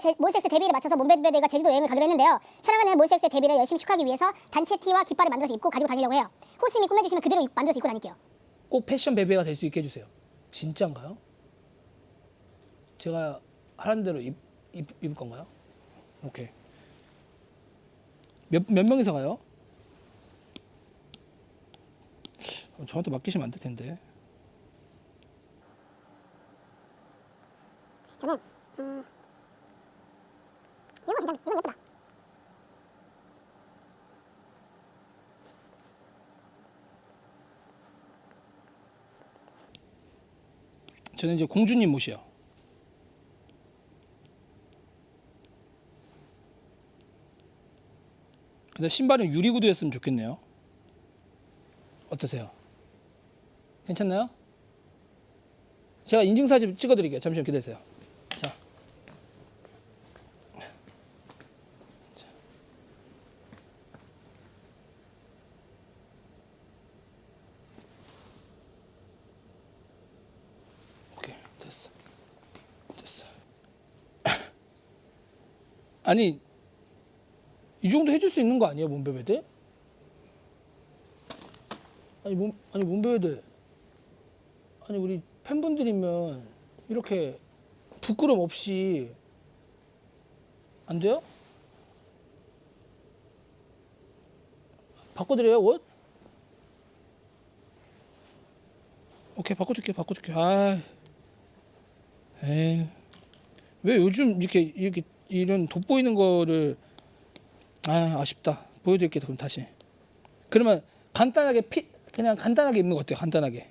제, 몬스엑스 데뷔를 맞춰서 몬베베드가 제주도 여행을 가기로 했는데요. 사랑하는 몬스엑스 데뷔를 열심히 축하하기 위해서 단체 티와 깃발을 만들어서 입고 가지고 다니려고 해요. 호스님이 꾸며주시면 그대로 입- 만들어서 입고 다닐게요. 꼭 패션 베베가 될 수 있게 해주세요. 진짜인가요? 제가 하는 대로 입, 입, 입을 건가요? 오케이. 몇, 몇 명이서 가요? 어, 저한테 맡기시면 안 될 텐데. 저는 음, 이건 예쁘다. 저는 이제 공주님 옷이요. 근데 신발은 유리구두였으면 좋겠네요. 어떠세요? 괜찮나요? 제가 인증사진 찍어드릴게요. 잠시만 기다리세요. 자. 자. 오케이 됐어. 됐어. 아니 이 정도 해줄 수 있는 거 아니에요, 몸베베드? 아니 몸 아니 몸베베드 아니 우리 팬분들이면 이렇게 부끄럼 없이 안 돼요? 바꿔드려요 옷? 오케이 바꿔줄게 바꿔줄게 아, 에이 왜 요즘 이렇게 이렇게 이런 돋보이는 거를 아 아쉽다 보여드릴게요 그럼 다시 그러면 간단하게 피 그냥 간단하게 입는 거 어때요 간단하게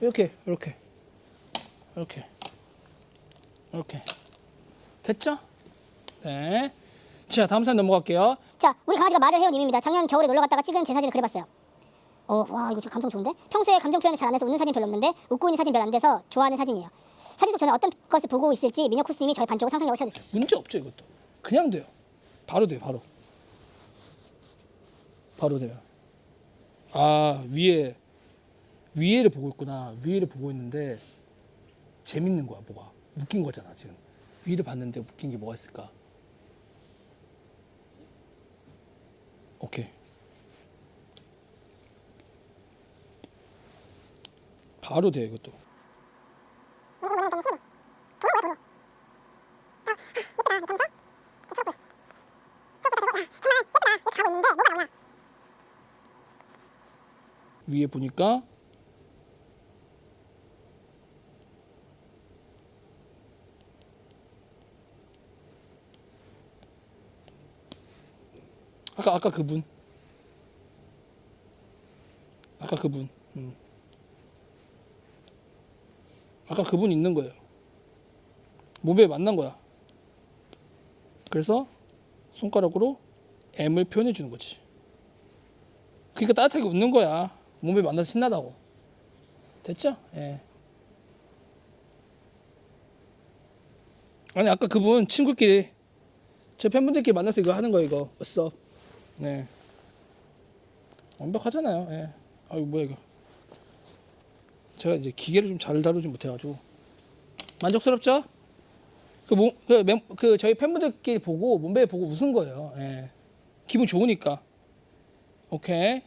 이렇게 이렇게 이렇게 이렇게 됐죠? 네. 자 다음 사연 넘어갈게요. 자, 우리 강아지가 말을 해요 님입니다. 작년 겨울에 놀러 갔다가 찍은 제 사진을 그려봤어요. 어, 와 이거 좀 감성 좋은데? 평소에 감정 표현을 잘 안 해서 웃는 사진 별로 없는데 웃고 있는 사진 몇 안 돼서 좋아하는 사진이에요. 사진 속 저는 어떤 것을 보고 있을지 민혁 코스님이 저의 반쪽을 상상력을 채워주세요. 문제 없죠 이것도. 그냥 돼요. 바로 돼요 바로. 바로 돼요. 아 위에 위에를 보고 있구나. 위에를 보고 있는데 재밌는 거야 뭐가 웃긴 거잖아 지금. 위를 봤는데 웃긴 게 뭐가 있을까? 오케이. 바로 돼 이것도. 위에 보니까 아까 아까 그분 아까 그분 음. 아까 그분 있는 거예요 몸에 만난 거야 그래서 손가락으로 M을 표현해 주는 거지 그러니까 따뜻하게 웃는 거야. 몸에 만나서 신나다고. 됐죠? 예. 아니 아까 그분 친구끼리 제 팬분들끼리 만나서 이거 하는 거 이거 왔어. 네. 완벽하잖아요. 예. 아유 뭐야 이거. 제가 이제 기계를 좀 잘 다루지 못해가지고 만족스럽죠? 그, 몸, 그, 멤- 그 저희 팬분들끼리 보고 몸베 보고 웃은 거예요. 예. 기분 좋으니까. 오케이.